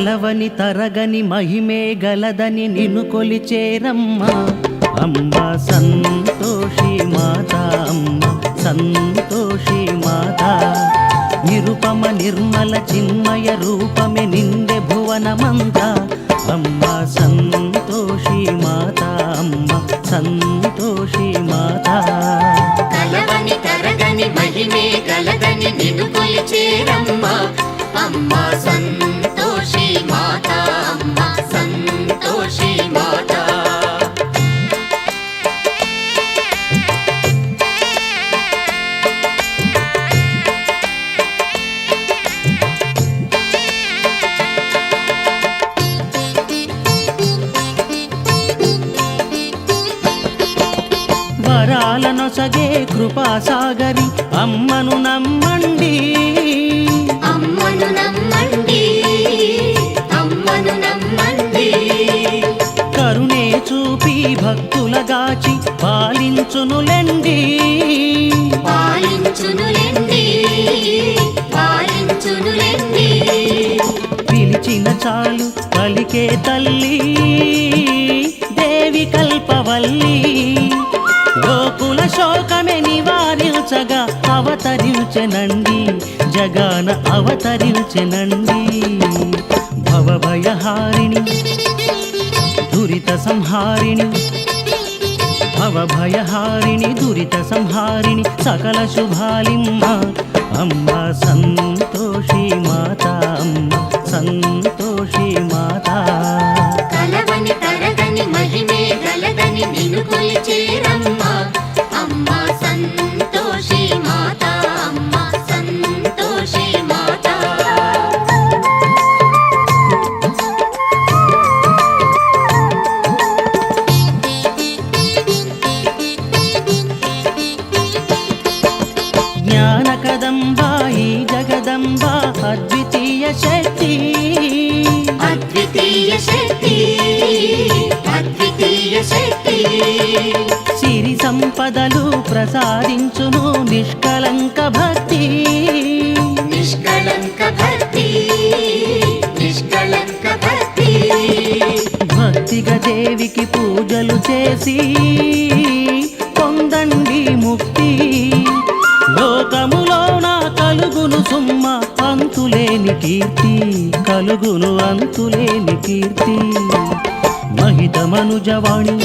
కలవని తరగని మహిమే గలదని నిన్ను కొలిచేరమ్మా. అమ్మ సంతోషి మాత అమ్మ సంతోషి మాత. నిరుపమ నిర్మల చిన్మయ రూపమే నిండే భువనమంతా. అమ్మ సంతోషి మాత అమ్మ సంతోషి మాత. కలవని తరగని మహిమే గలదని నిన్ను కొలిచేరమ్మా. అమ్మ సంతోషి వరాలను సగే కృపాసాగరి అమ్మను నమ్మండి. భక్తులగాచి పాలించునులెండి. పాలించునులెండి పాలించునులెండి. పిలిచిన చాలు పలికే తల్లి దేవి కల్పవల్లి. గోకుల శోకమే నివారించగా అవతరించెనండి జగాన అవతరించెనండి. భవభయహారిణి దురిత సంహారిణి భవభయహారిణి దురిత సంహారిణి సకల శుభాలిమ్మ అమ్మ శక్తి. అద్వితీయ శక్తి అద్వితీయ శక్తి. సిరి సంపదలు ప్రసాదించును నిష్కలంక భక్తి. నిష్కళంక భక్తి నిష్కళంక భక్తి. భక్తిగా దేవికి పూజలు చేసి కలుగును అంతులేని కీర్తి. మహితమనుజవాణి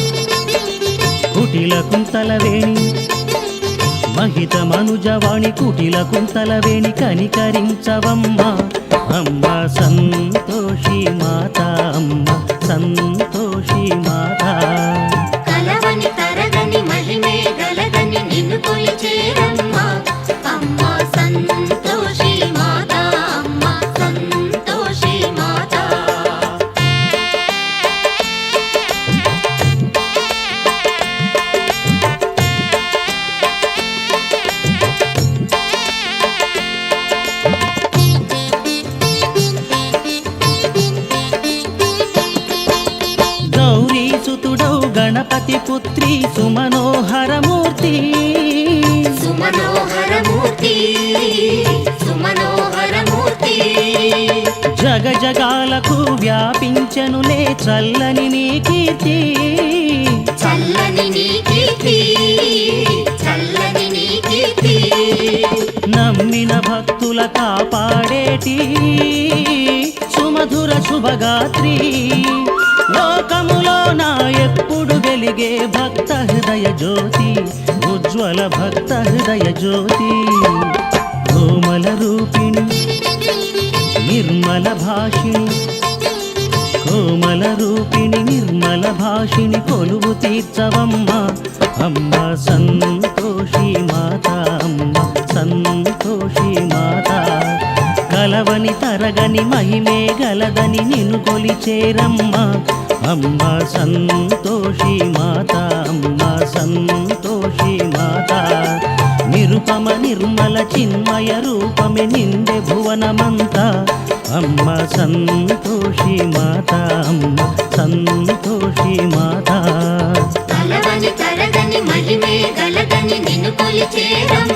కుటిల కుంతలవేణి మహితమనుజవాణి కుటిల కుంతలవేణి కనికరించవమ్మ. అమ్మ సంతోషి మాత అమ్మ సంతోషి మాత. గణపతి పుత్రి సుమనోహరమూర్తి. సుమనోహరమూర్తి సుమనోహరమూర్తి. జగ జగాలకు వ్యాపించనులే చల్లని నీ కీర్తి. చల్లని నీ కీర్తి చల్లని నీ కీర్తి. నమ్మిన భక్తుల కాపాడేటి. సుమధుర శుభగాత్రి లోకములో నా ఎప్పుడు వెలిగే భక్త హృదయ జ్యోతి ఉజ్వల భక్త హృదయ జ్యోతి. కోమల రూపిణి నిర్మల భాషిణి. కోమల రూపిణి నిర్మల భాషిణి కొలువు తీర్చవమ్మ అమ్మ సంతోషి మాత అమ్మ సంతోషి కలవని తరగని మహిమే గలదని నిన్ను కొలిచేరమ్మ. అమ్మ సంతోషి మాత అమ్మ సంతోషి మాత. నిరుపమ నిర్మల చిన్మయ రూపమే నిండే భువనమంతా. అమ్మ సంతోషి మాత అమ్మ సంతోషి మాత. కలవని తరగని మహిమే గలదని నిన్ను కొలిచేరమ్మ.